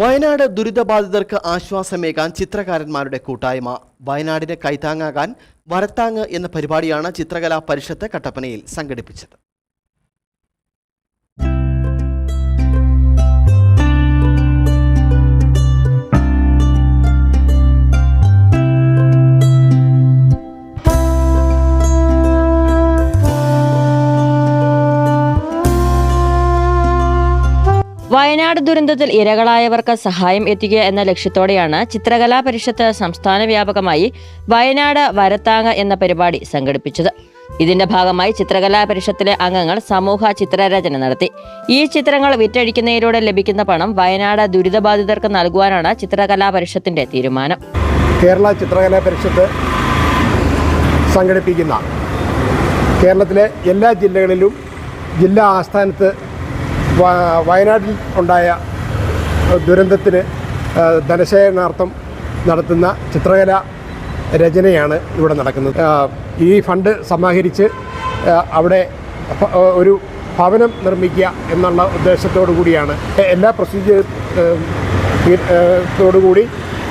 വയനാട് ദുരിതബാധിതർക്ക് ആശ്വാസമേകാൻ ചിത്രകാരന്മാരുടെ കൂട്ടായ്മ. വയനാടിനെ കൈത്താങ്ങാകാൻ വരത്താങ്ങ് എന്ന പരിപാടിയാണ് ചിത്രകലാ പരിഷത്ത് കട്ടപ്പനയിൽ സംഘടിപ്പിച്ചത്. വയനാട് ദുരന്തത്തിൽ ഇരകളായവർക്ക് സഹായം എത്തിക്കുക എന്ന ലക്ഷ്യത്തോടെയാണ് ചിത്രകലാ പരിഷത്ത് സംസ്ഥാന വ്യാപകമായി വയനാട് വരത്താങ്ങ എന്ന പരിപാടി സംഘടിപ്പിച്ചത്. ഇതിന്റെ ഭാഗമായി ചിത്രകലാ പരിഷത്തിലെ അംഗങ്ങൾ സമൂഹ ചിത്രരചന നടത്തി. ഈ ചിത്രങ്ങൾ വിറ്റഴിക്കുന്നതിലൂടെ ലഭിക്കുന്ന പണം വയനാട് ദുരിതബാധിതർക്ക് നൽകുവാനാണ് ചിത്രകലാ പരിഷത്തിന്റെ തീരുമാനം. കേരള ചിത്രകലാ പരിഷത്ത് സംഘടിപ്പിക്കുന്ന കേരളത്തിലെ എല്ലാ ജില്ലകളിലും ജില്ലാ ആസ്ഥാനത്ത് വയനാട്ടിൽ ഉണ്ടായ ദുരന്തത്തിന് ധനശേഖരണാർത്ഥം നടത്തുന്ന ചിത്രകല രചനയാണ് ഇവിടെ നടക്കുന്നത്. ഈ ഫണ്ട് സമാഹരിച്ച് അവിടെ ഒരു ഭവനം നിർമ്മിക്കുക എന്നുള്ള ഉദ്ദേശത്തോടു കൂടിയാണ്. എല്ലാ പ്രൊസീജിയർ ത്തോടുകൂടി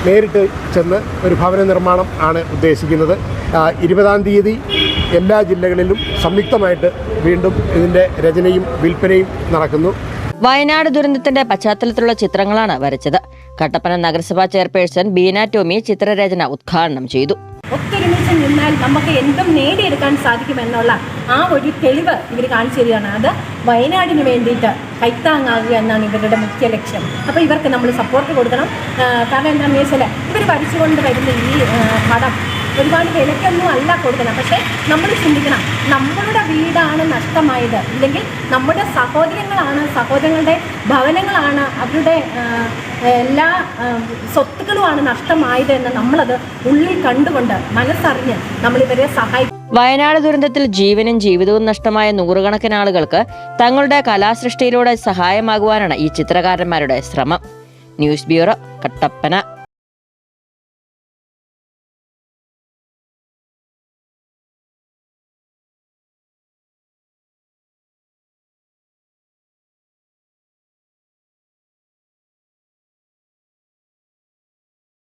നേരിട്ട് ചെന്ന് ഒരു ഭവന നിർമ്മാണം ആണ് ഉദ്ദേശിക്കുന്നത്. ഇരുപതാം തീയതി എല്ലാ ജില്ലകളിലും സംയുക്തമായിട്ട് വീണ്ടും ഇതിന്റെ രചനയും വിൽപ്പനയും നടക്കുന്നു. വയനാട് ദുരന്തത്തിന്റെ പശ്ചാത്തലത്തിലുള്ള ചിത്രങ്ങളാണ് വരച്ചത്. കട്ടപ്പന നഗരസഭാ ചെയർപേഴ്സൺ ബീന ടോമി ചിത്രരചന ഉദ്ഘാടനം ചെയ്തു. ഒത്തൊരുമിച്ച് നിന്നാൽ നമുക്ക് എന്തും നേടിയെടുക്കാൻ സാധിക്കുമെന്നുള്ള ആ ഒരു തെളിവ് ഇവർ കാണിച്ചു തരികയാണ്. അത് വയനാടിന് വേണ്ടിയിട്ട് കൈത്താങ്ങാകുക എന്നാണ് ഇവരുടെ മുഖ്യ ലക്ഷ്യം. അപ്പോൾ ഇവർക്ക് നമ്മൾ സപ്പോർട്ട് കൊടുക്കണം. കാരണം എന്താണെന്ന് വെച്ചാൽ ഇവർ വരച്ചുകൊണ്ട് വരുന്ന ഈ പടം ഒരുപാട് വിലക്കൊന്നും അല്ല കൊടുക്കണം പക്ഷേ നമ്മൾ ചിന്തിക്കണം നമ്മളുടെ വീടാണ് നഷ്ടമായത്. ഇല്ലെങ്കിൽ നമ്മുടെ സഹോദരങ്ങളാണ് സഹോദരങ്ങളുടെ ഭവനങ്ങളാണ് അവരുടെ എല്ലാ സ്വത്തുക്കളുമാണ് നഷ്ടമായത് എന്ന് നമ്മളത് ഉള്ളിൽ കണ്ടുകൊണ്ട് മനസ്സറിഞ്ഞ് നമ്മളിവരെ സഹായിക്കും വയനാട് ദുരന്തത്തിൽ ജീവനും ജീവിതവും നഷ്ടമായ നൂറുകണക്കിന് ആളുകൾക്ക് തങ്ങളുടെ കലാസൃഷ്ടിയിലൂടെ സഹായമാകുവാനാണ് ഈ ചിത്രകാരന്മാരുടെ ശ്രമം. News bureau Kattappana.